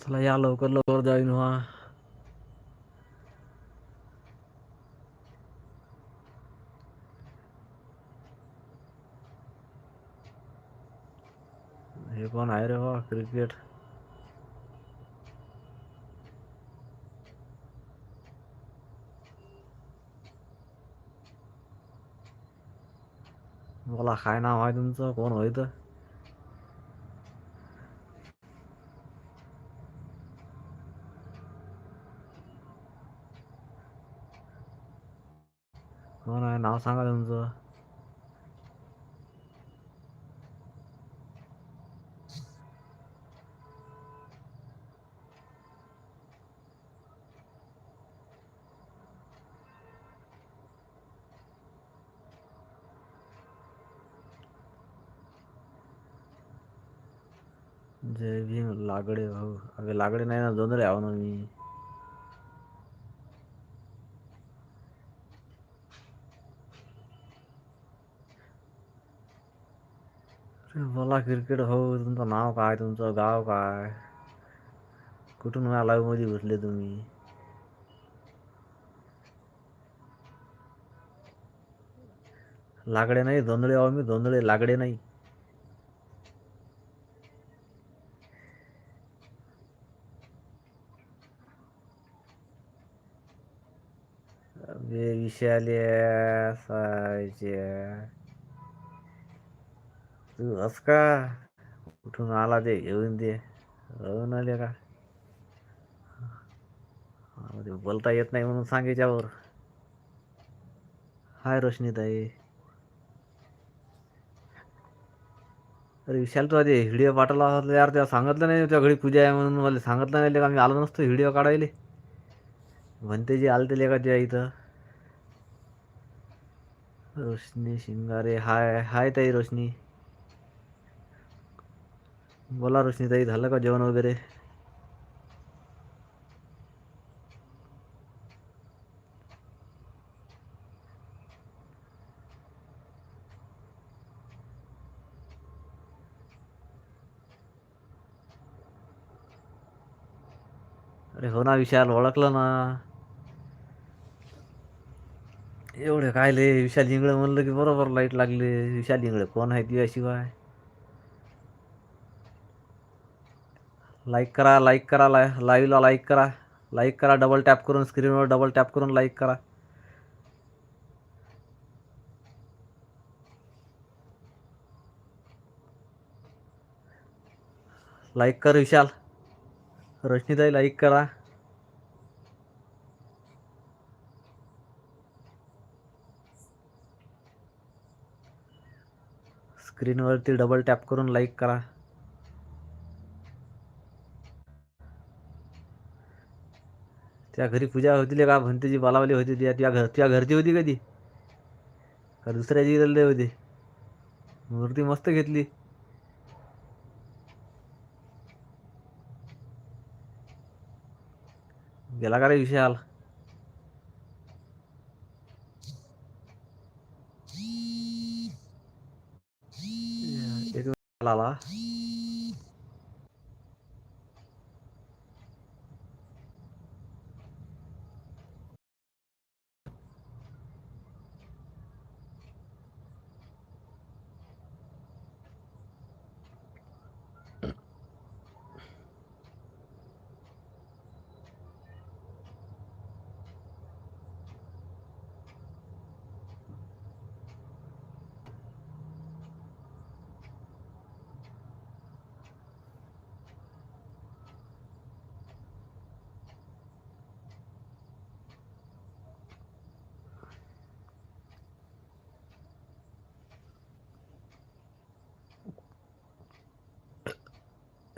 चला या लवकर लवकर जॉईन व्हा हे कोण आहे रे बा क्रिकेट बोला काय नाव आहे तुमचं कोण होय कोण आहे नाव सांगा तुमचं जय भीम लागडे भाऊ अगे लागडे नाही ना जोंधळे आहो ना मी बोला क्रिकेट हो तुमचं नाव काय तुमचं गाव काय? कुठून माझ्या लाईव्हमध्ये घुसले तुम्ही? लागडे नाही धोंदळे आहो मी धोंदळे लागडे नाही. अबे विषाले सायचे तू हस का कुठून आला ते घेऊन दे जाऊन आले का ते बोलता येत नाही म्हणून सांग याच्यावर हाय रोशनीताई अरे विशाल तू आधी व्हिडिओ पाठवला होता यार तेव्हा सांगितलं नाही त्या घडी पूजा आहे म्हणून मला सांगितलं नाही का मी आलो नसतो व्हिडिओ काढायले म्हणते जे आलते का त्या इथं रोशनी शिंगारे हाय हाय ताई रोशनी बोला रोशनी ताई झालं का जेवण वगैरे? अरे हो ना विशाल ओळखलं ना. एवढे काय लय विशाल जिंगळे म्हणलं की बरोबर लाइट लागले. विशाल इंगळे कोण आहे तुझ्याशिवाय? लाईक करा लाईक करा लाय लाईव्हला लाईक करा. लाईक करा डबल टॅप करून स्क्रीनवर डबल टॅप करून लाईक करा. लाईक कर विशाल. रोशनीताई लाईक करा. स्क्रीनवरती डबल टॅप करून लाईक करा. त्या घरी पूजा होती का? भंतेजी बालावली होती त्या त्या घर त्या घरची होती कधी? का दुसऱ्याची गेलेले होती? मूर्ती मस्त घेतली. गेला का रे विशाल एक आला.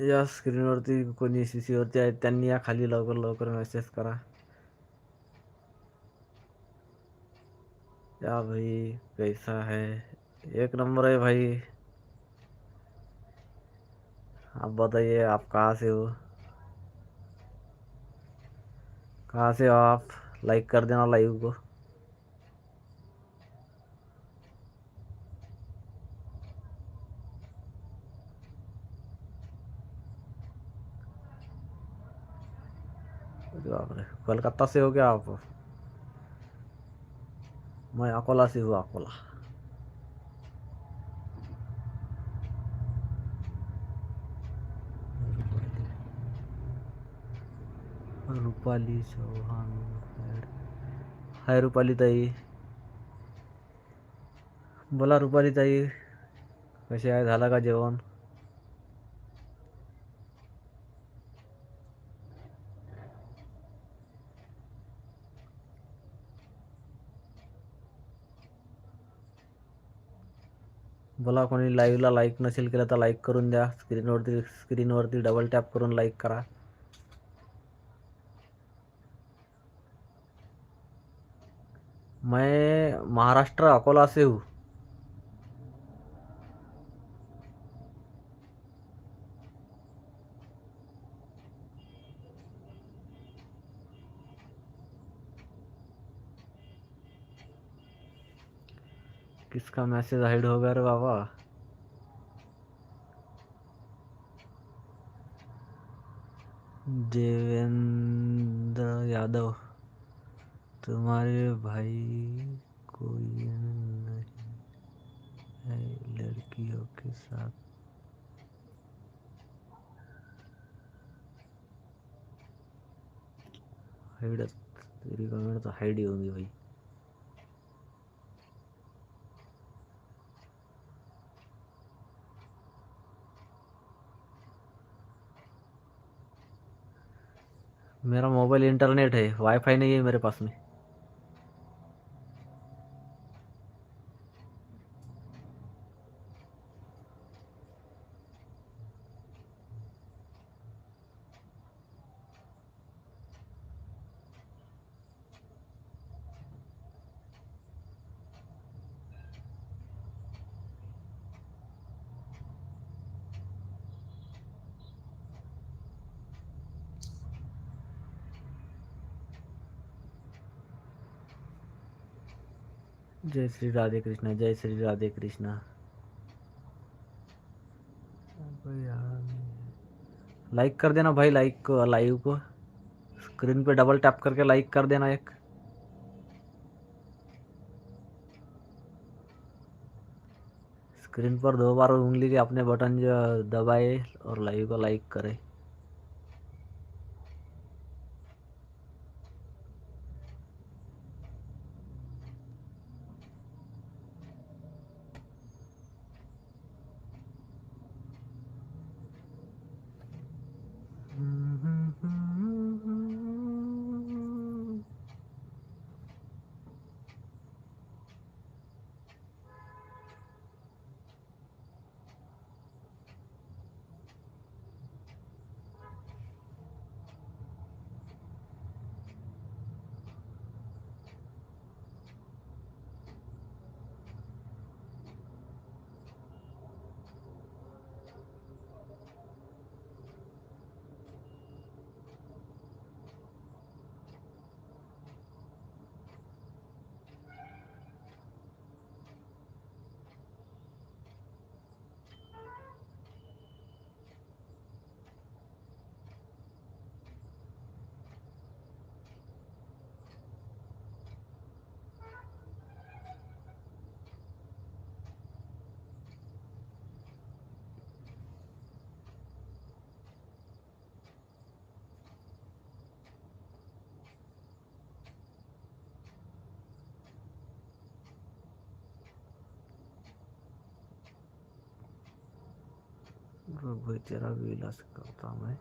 या स्क्रीनवरती कोणी सी सीवरती आहेत त्यांनी या खाली लवकर लवकर मेसेज करा. या भाई, कैसा है? एक नंबर है भाई. आप बताइए, आप कहाँ से हो? कहाँ से हो आप? लाइक कर देना लाइव को. कोलकाता से हो क्या आप। मैं अकोला से हूँ अकोला। रूपाली चौहान हाय रुपाली ताई। बोला रूपाली ताई कसे आहे झालं का जेवण। बोला कोणी लाईव्हला लाईक नसेल केलं तर लाईक करून द्या. स्क्रीनवरती स्क्रीनवरती डबल टॅप करून लाईक करा. मैं महाराष्ट्र अकोला से हूँ। किसका मैसेज हाइड हो गया रे बाबा? देवेंद्र यादव, तुम्हारे भाई कोई नहीं है लड़कियों के साथ। हाइड तेरी कमेंट तो हाइड ही होंगी भाई। मेरा मोबाइल इंटरनेट है वाईफाई नहीं है मेरे पास में। जय श्री राधे कृष्णा, जय श्री राधे कृष्णा। लाइक कर देना भाई लाइक को लाइव को। स्क्रीन पे डबल टैप करके लाइक कर देना एक। स्क्रीन पर दो बार उंगली के अपने बटन जो दबाए और लाइव को लाइक करें। भाई तेरा भी इलाज करता मैं।